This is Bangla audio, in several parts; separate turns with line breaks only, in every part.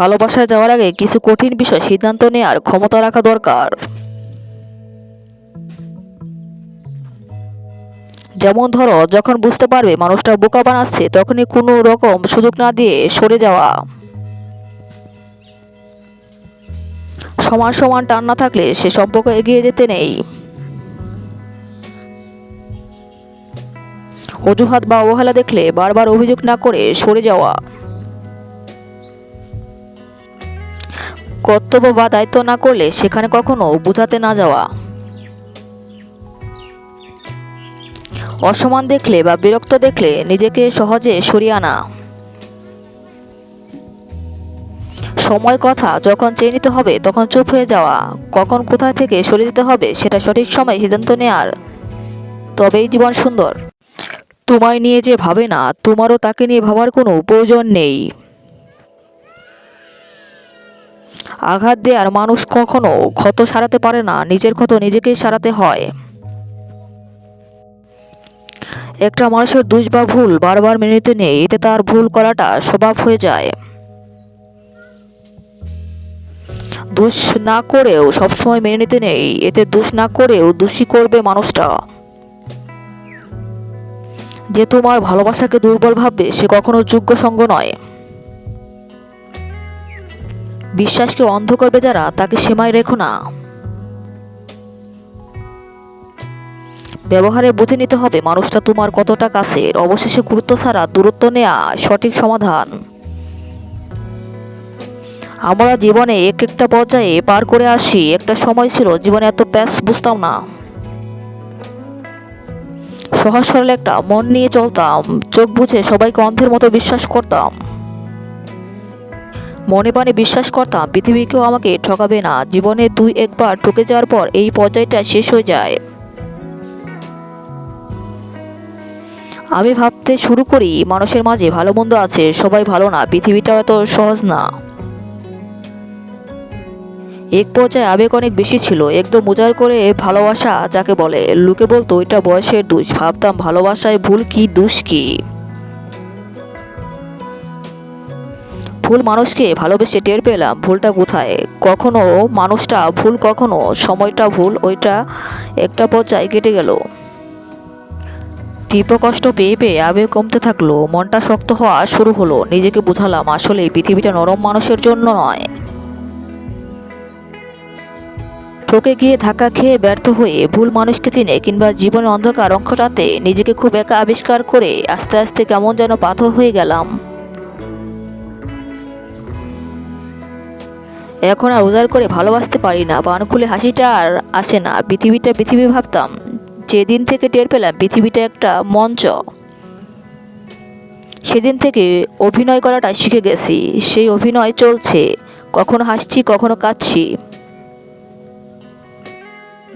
ভালোবাসায় যাওয়ার আগে কিছু কঠিন বিষয় সিদ্ধান্ত নেওয়ার ক্ষমতা রাখা দরকার। যেমন ধরো, যখন বুঝতে পারবে মানুষটা বোকা বানাচ্ছে, তখনই কোনো রকম সুযোগ না দিয়ে সরে যাওয়া। সমান সমান টান না থাকলে সে সম্পর্ক এগিয়ে যেতে নেই। অজুহাত বা অবহেলা দেখলে বারবার অভিযোগ না করে সরে যাওয়া। কর্তব্য বা দায়িত্ব না করলে সেখানে কখনো বোঝাতে না যাওয়া। অসমান দেখলে বা বিরক্ত দেখলে নিজেকে সহজে সরিয়ে আনা। সময় কথা যখন চেয়ে নিতে হবে, তখন চুপ হয়ে যাওয়া। কখন কোথায় থেকে সরে যেতে হবে, সেটা সঠিক সময় সিদ্ধান্ত নেয়ার। তবেই জীবন সুন্দর। তোমায় নিয়ে যে ভাবে না, তোমারও তাকে নিয়ে ভাবার কোনো প্রয়োজন নেই। আঘাত দেওয়ার মানুষ কখনো ক্ষত সারাতে পারে না, নিজের ক্ষত নিজেকেই সারাতে হয়। একটা মানুষের দোষ বা ভুল বারবার মেনে নিতে নেই, এতে তার ভুল করাটা স্বভাব হয়ে যায়। দোষ না করেও সবসময় মেনে নিতে নেই, এতে দোষ না করেও দোষী করবে মানুষটা। যে তোমার ভালোবাসাকে দুর্বল ভাববে, সে কখনো যোগ্য সঙ্গ নয়। বিশ্বাসকে অন্ধ করবে যারা, তাকে সীমায় রেখো না। ব্যবহারে বুঝে নিতে হবে, মানুষটা তোমার কতটা কাছের। অবশেষে গুরুত্ব ছাড়া দূরত্ব নেওয়া সঠিক সমাধান। আমরা জীবনে এক একটা পর্যায়ে পার করে আসি, একটা সময় ছিল জীবনে এত প্যাস বুঝতাম না। সহজ সরল একটা মন নিয়ে চলতাম, চোখ বুঝে সবাইকে অন্ধের মতো বিশ্বাস করতাম। মনে প্রাণে বিশ্বাস করতাম পৃথিবী কেউ আমাকে ঠকাবে না। জীবনে দুই একবার ঠকে যাওয়ার পর এই পর্যায়টা শেষ হয়ে যায়। আমি ভাবতে শুরু করি, মানুষের মাঝে ভালো মন্দ আছে, সবাই ভালো না পৃথিবীটা এত সহজ না। এক পর্যায়ে আবেগ অনেক বেশি ছিল, একদম উজাড় করে ভালোবাসা যাকে বলে। লোকে বলতো, এটা বয়সের দোষ, ভাবতাম ভালোবাসায় ভুল কি, দোষ কি? ভুল মানুষকে ভালোবেসে টের পেলাম, ভুলটা কোথায়? কখনো মানুষটা ভুল, কখনো সময়টা ভুল, ওইটা একটা পর্যায়ে কেটে গেল। তীব্র কষ্ট পেয়ে পেয়ে আবেগ কমতে থাকল, মনটা শক্ত হওয়া শুরু হলো, নিজেকে বুঝালাম আসলে পৃথিবীটা নরম মানুষের জন্য নয়। ঠকে গিয়ে ধাক্কা খেয়ে ব্যর্থ হয়ে ভুল মানুষকে চিনে কিংবা জীবনের অন্ধকার অংশটাতে নিজেকে খুব একা আবিষ্কার করে আস্তে আস্তে কেমন যেন পাথর হয়ে গেলাম। এখন আর উজাড় করে ভালোবাসতে পারি না। বান খুলে হাসিটা আর আসে না। পৃথিবীটা পৃথিবী ভাবতাম। যেদিন থেকে টের পেলাম পৃথিবীটা একটা মঞ্চ। সেদিন থেকে অভিনয় করাটা শিখে গেছি। সেই অভিনয় চলছে। কখনো হাসছি, কখনো কাঁদছি।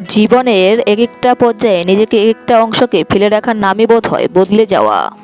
জীবনের এক একটা পর্যায়ে নিজেকে এক একটা অংশকে ফেলে রাখার নামই বোধ হয় বদলে যাওয়া।